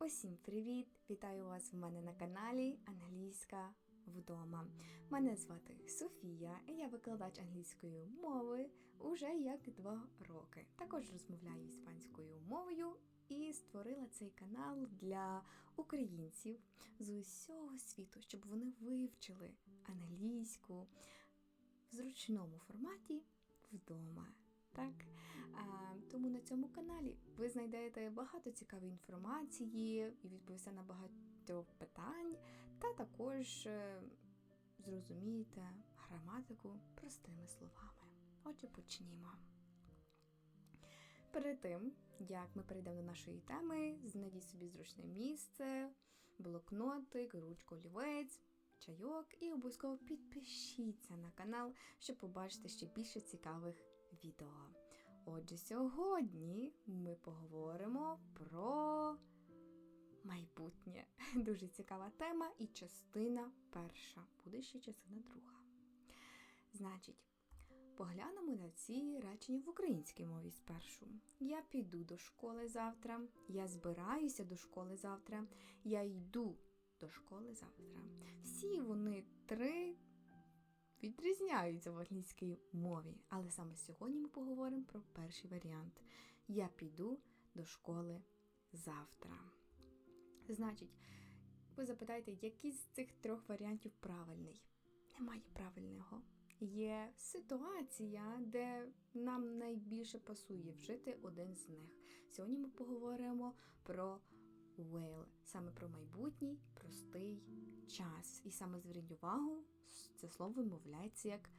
Усім привіт! Вітаю вас в мене на каналі Англійська вдома. Мене звати Софія, і я викладач англійської мови уже як два роки. Також розмовляю іспанською мовою і створила цей канал для українців з усього світу, щоб вони вивчили англійську в зручному форматі вдома. Так, а, тому на цьому каналі ви знайдете багато цікавої інформації і відповісте на багато питань, та також е, зрозумієте граматику простими словами. Отже, почнімо. Перед тим, як ми перейдемо до нашої теми, знайдіть собі зручне місце, блокнотик, ручку олівець, чайок і обов'язково підпишіться на канал, щоб побачити ще більше цікавих відео. Отже, сьогодні ми поговоримо про майбутнє. Дуже цікава тема і частина перша. Буде ще частина друга. Значить, поглянемо на ці речення в українській мові спершу. Я піду до школи завтра, я збираюся до школи завтра, я йду до школи завтра. Всі вони три відрізняються в англійській мові. Але саме сьогодні ми поговоримо про перший варіант. Я піду до школи завтра. Значить, ви запитаєте, який з цих трьох варіантів правильний? Немає правильного. Є ситуація, де нам найбільше пасує вжити один з них. Сьогодні ми поговоримо про will, саме про майбутній простий час. І саме зверніть увагу, це слово вимовляється як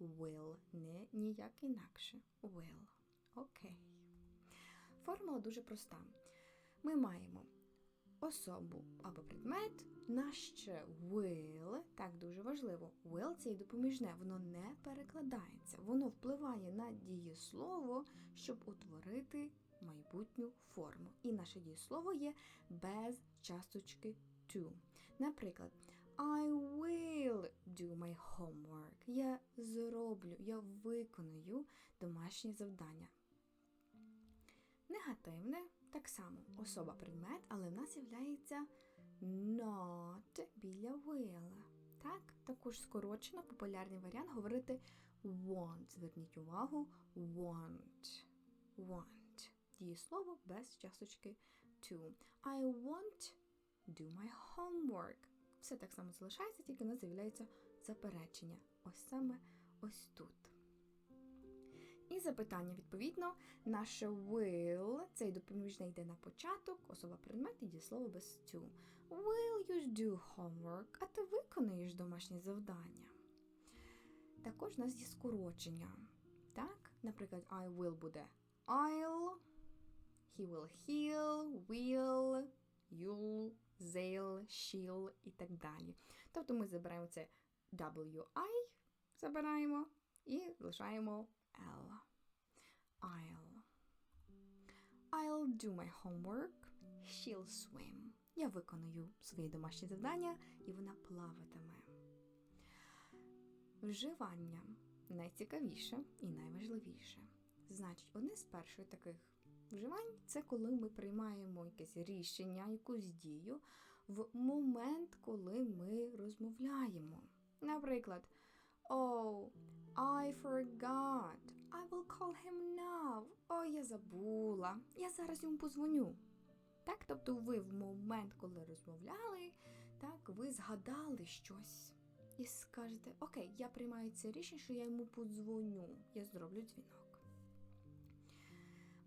will, не ніяк інакше. Will. Окей. Формула дуже проста. Ми маємо особу або предмет, на ще will, так дуже важливо. Will це і допоміжне, воно не перекладається, воно впливає на дієслово, щоб утворити майбутню форму. І наше дієслово є без часточки to. Наприклад, I will do my homework. Я зроблю, я виконую домашнє завдання. Негативне так само особа предмет, але в нас з'являється not біля will. Так, також скорочено популярний варіант говорити want. Зверніть увагу, want. Want. Дієслово без часточки to. I want do my homework. Все так само залишається, тільки в нас з'являється заперечення. Ось саме ось тут. І запитання, відповідно, наше will, цей допоміжний йде на початок, особа предмет і дієслово без to. Will you do homework? А ти виконуєш домашнє завдання. Також у нас є скорочення. Так, наприклад, I will буде I'll, he will heal, will, you'll, they'll, she'll і так далі. Тобто ми забираємо це WI, забираємо і лишаємо L. I'll. I'll do my homework. She'll swim. Я виконую свої домашні завдання, і вона плаватиме. Вживання найцікавіше і найважливіше. Значить, одне з перших таких вживань це коли ми приймаємо якесь рішення, якусь дію в момент, коли ми розмовляємо. Наприклад, Oh, I forgot. I will call him now. О, я забула. Я зараз йому позвоню. Так, тобто ви в момент, коли розмовляли, так, ви згадали щось. І скажете, окей, я приймаю це рішення, що я йому подзвоню. Я зроблю дзвінок.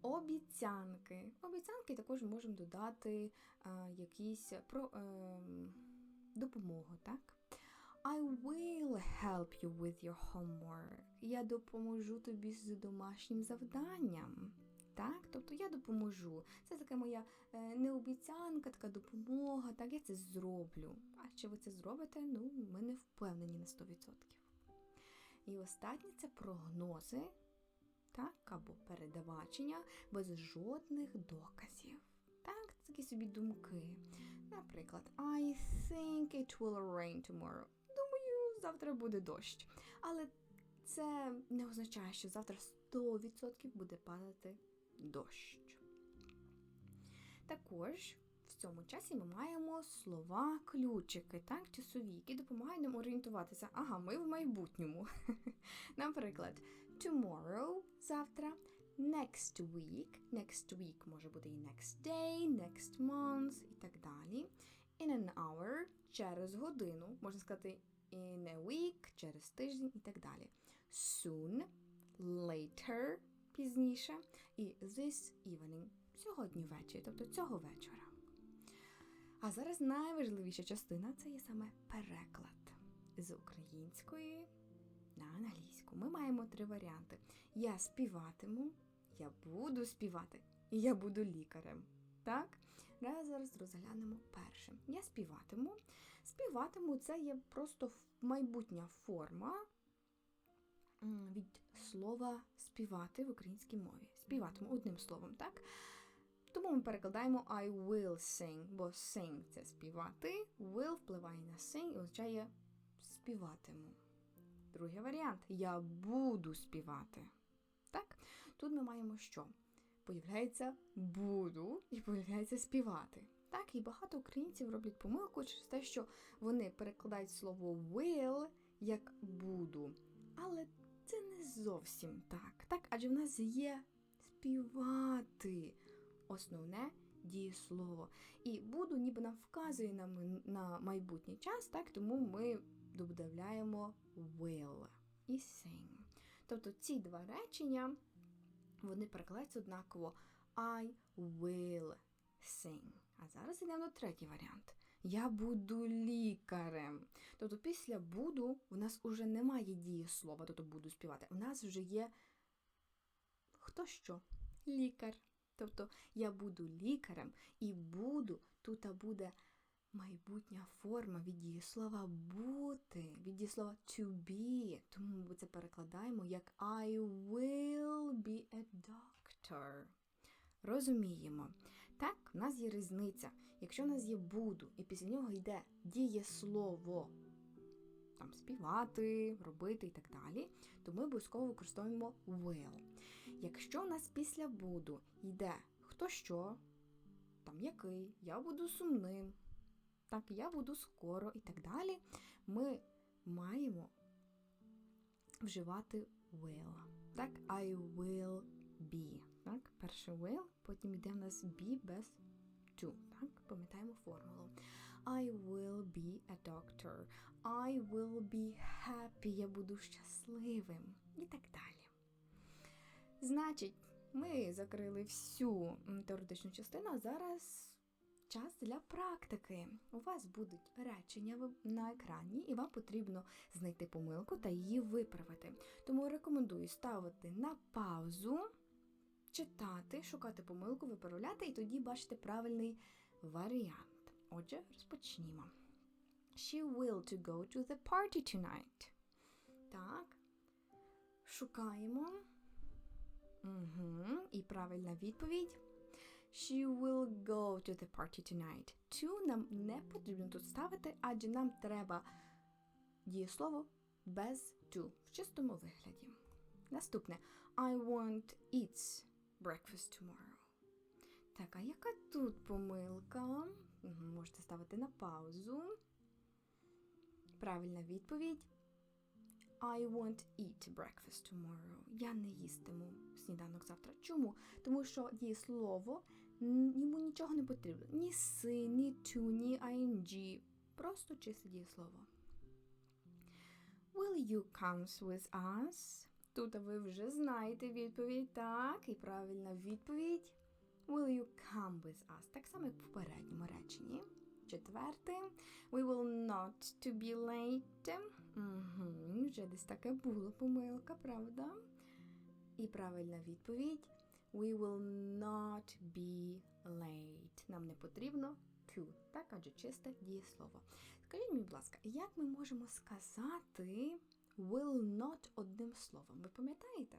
Обіцянки. Обіцянки також можемо додати а, якісь про е, допомогу, так? I will help you with your homework. Я допоможу тобі з домашнім завданням. Так, тобто я допоможу. Це така моя е, не обіцянка, така допомога. Так, я це зроблю. А чи ви це зробите? Ну, ми не впевнені на 100%. І останнє це прогнози, так, або передбачення без жодних доказів. Так, такі собі думки. Наприклад, I think it will rain tomorrow. Думаю, завтра буде дощ. Але це не означає, що завтра 100% буде падати дощ. Також в цьому часі ми маємо слова ключики, так, часові, які допомагають нам орієнтуватися. Ага, ми в майбутньому. Наприклад, tomorrow завтра, next week. Next week може бути і next day, next month і так далі. In an hour через годину, можна сказати in a week, через тиждень і так далі. Soon, later, пізніше, і this evening, сьогодні ввечері, тобто цього вечора. А зараз найважливіша частина це є саме переклад з української на англійську. Ми маємо три варіанти: я співатиму, я буду співати, і я буду лікарем. Так? Зараз розглянемо першим. Я співатиму. Співатиму це є просто майбутня форма від слова співати в українській мові. Співатиму одним словом, так? Тому ми перекладаємо I will sing, бо sing це співати, will впливає на sing і означає співатиму. Другий варіант я буду співати. Так? Тут ми маємо що? Появляється буду і появляється співати. Так, і багато українців роблять помилку через те, що вони перекладають слово will як буду. Але це не зовсім так. Так, адже в нас є співати основне дієслово. І буду ніби нам вказує на, майбутній час, так, тому ми додаємо will і sing. Тобто ці два речення вони перекладаються однаково I will sing. А зараз йдемо до третій варіант. Я буду лікарем. Тобто після буду в нас уже немає дієслова, тобто буду співати. У нас вже є хто що? Лікар. Тобто я буду лікарем і буду, тут буде майбутня форма від дієслова бути, від дієслова to be. Тому ми це перекладаємо як I will be a doctor. Розуміємо. Так, в нас є різниця. Якщо в нас є буду, і після нього йде дієслово, там співати, робити і так далі, то ми обов'язково використовуємо will. Якщо в нас після буду йде хто що, там який, я буду сумним, так, я буду скоро і так далі, ми маємо вживати will. Так, I will be. Так, перше will, потім йде в нас be без to. Так, пам'ятаємо формулу. I will be a doctor. I will be happy. Я буду щасливим. І так далі. Значить, ми закрили всю теоретичну частину, зараз час для практики. У вас будуть речення на екрані, і вам потрібно знайти помилку та її виправити. Тому рекомендую ставити на паузу, читати, шукати помилку, виправляти, і тоді бачите правильний варіант. Отже, розпочнімо. She will to go to the party tonight. Так. Шукаємо. Угу. І правильна відповідь. She will go to the party tonight. To нам не потрібно тут ставити, адже нам треба дієслово без to в чистому вигляді. Наступне. I want eat breakfast tomorrow. Так, а яка тут помилка? Можете ставити на паузу. Правильна відповідь. I won't eat breakfast tomorrow. Я не їстиму сніданок завтра. Чому? Тому що дієслово йому нічого не потрібно. Ні си, ні to, ні ing. Просто чисте дієслово. Will you come with us? Тут ви вже знаєте відповідь. Так, і правильна відповідь. Will you come with us? Так само, як в попередньому реченні. Четверте. We will not to be late. Угу, вже десь таке було помилка, правда? І правильна відповідь. We will not be late. Нам не потрібно to, так, адже чисте дієслово. Скажіть мені, будь ласка, як ми можемо сказати will not одним словом? Ви пам'ятаєте?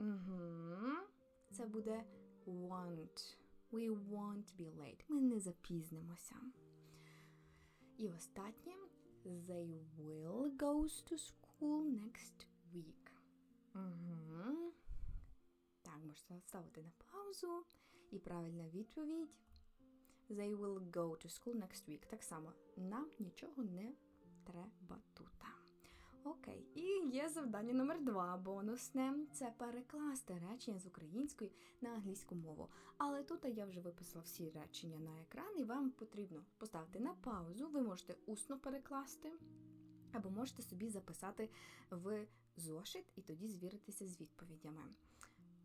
Угу. Це буде want. We won't be late. Ми не запізнимося. І останнє They will goes to school next week. Угу. Так, можете ставити на паузу. І правильна відповідь They will go to school next week. Так само, нам нічого не треба тут. Окей, і є завдання номер два бонусне. Це перекласти речення з української на англійську мову. Але тут я вже виписала всі речення на екран, і вам потрібно поставити на паузу. Ви можете усно перекласти, або можете собі записати в зошит і тоді звіритися з відповідями.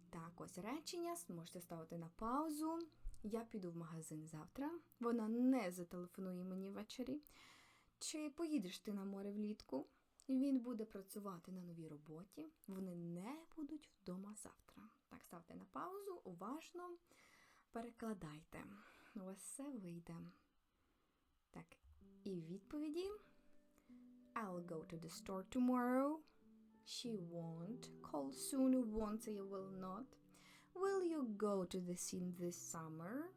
Так, ось речення можете ставити на паузу. Я піду в магазин завтра. Вона не зателефонує мені ввечері. Чи поїдеш ти на море влітку? Він буде працювати на новій роботі. Вони не будуть вдома завтра. Так, ставте на паузу, уважно перекладайте. У вас все вийде. Так, і відповіді. I'll go to the store tomorrow. She won't. Call soon. Won't say will not. Will you go to the scene this summer?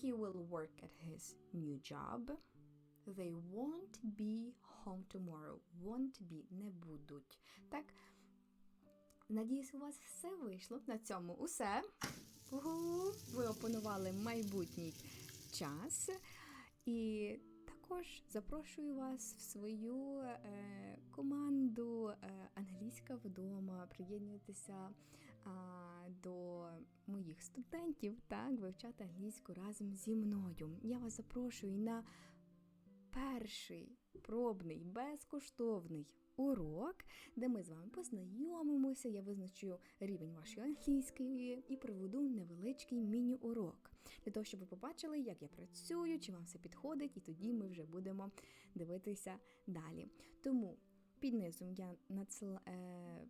He will work at his new job. They won't be home tomorrow. Won't be не будуть. Так. Надіюсь, у вас все вийшло. На цьому усе. Угу. Ви опанували майбутній час. І також запрошую вас в свою е, команду е, англійська вдома. Приєднуйтеся до моїх студентів, так, вивчати англійську разом зі мною. Я вас запрошую на перший пробний безкоштовний урок, де ми з вами познайомимося, я визначу рівень вашої англійської і проведу невеличкий міні-урок. Для того, щоб ви побачили, як я працюю, чи вам все підходить, і тоді ми вже будемо дивитися далі. Тому під низом я надсила, е,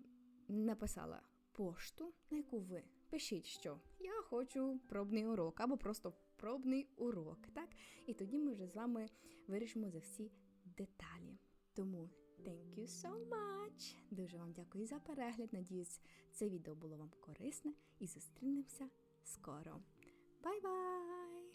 написала пошту, на яку ви пишіть, що я хочу пробний урок, або просто пробний урок. так? І тоді ми вже з вами вирішимо за всі деталі. Тому thank you so much! Дуже вам дякую за перегляд. Надіюсь, це відео було вам корисне і зустрінемося скоро. Бай-бай!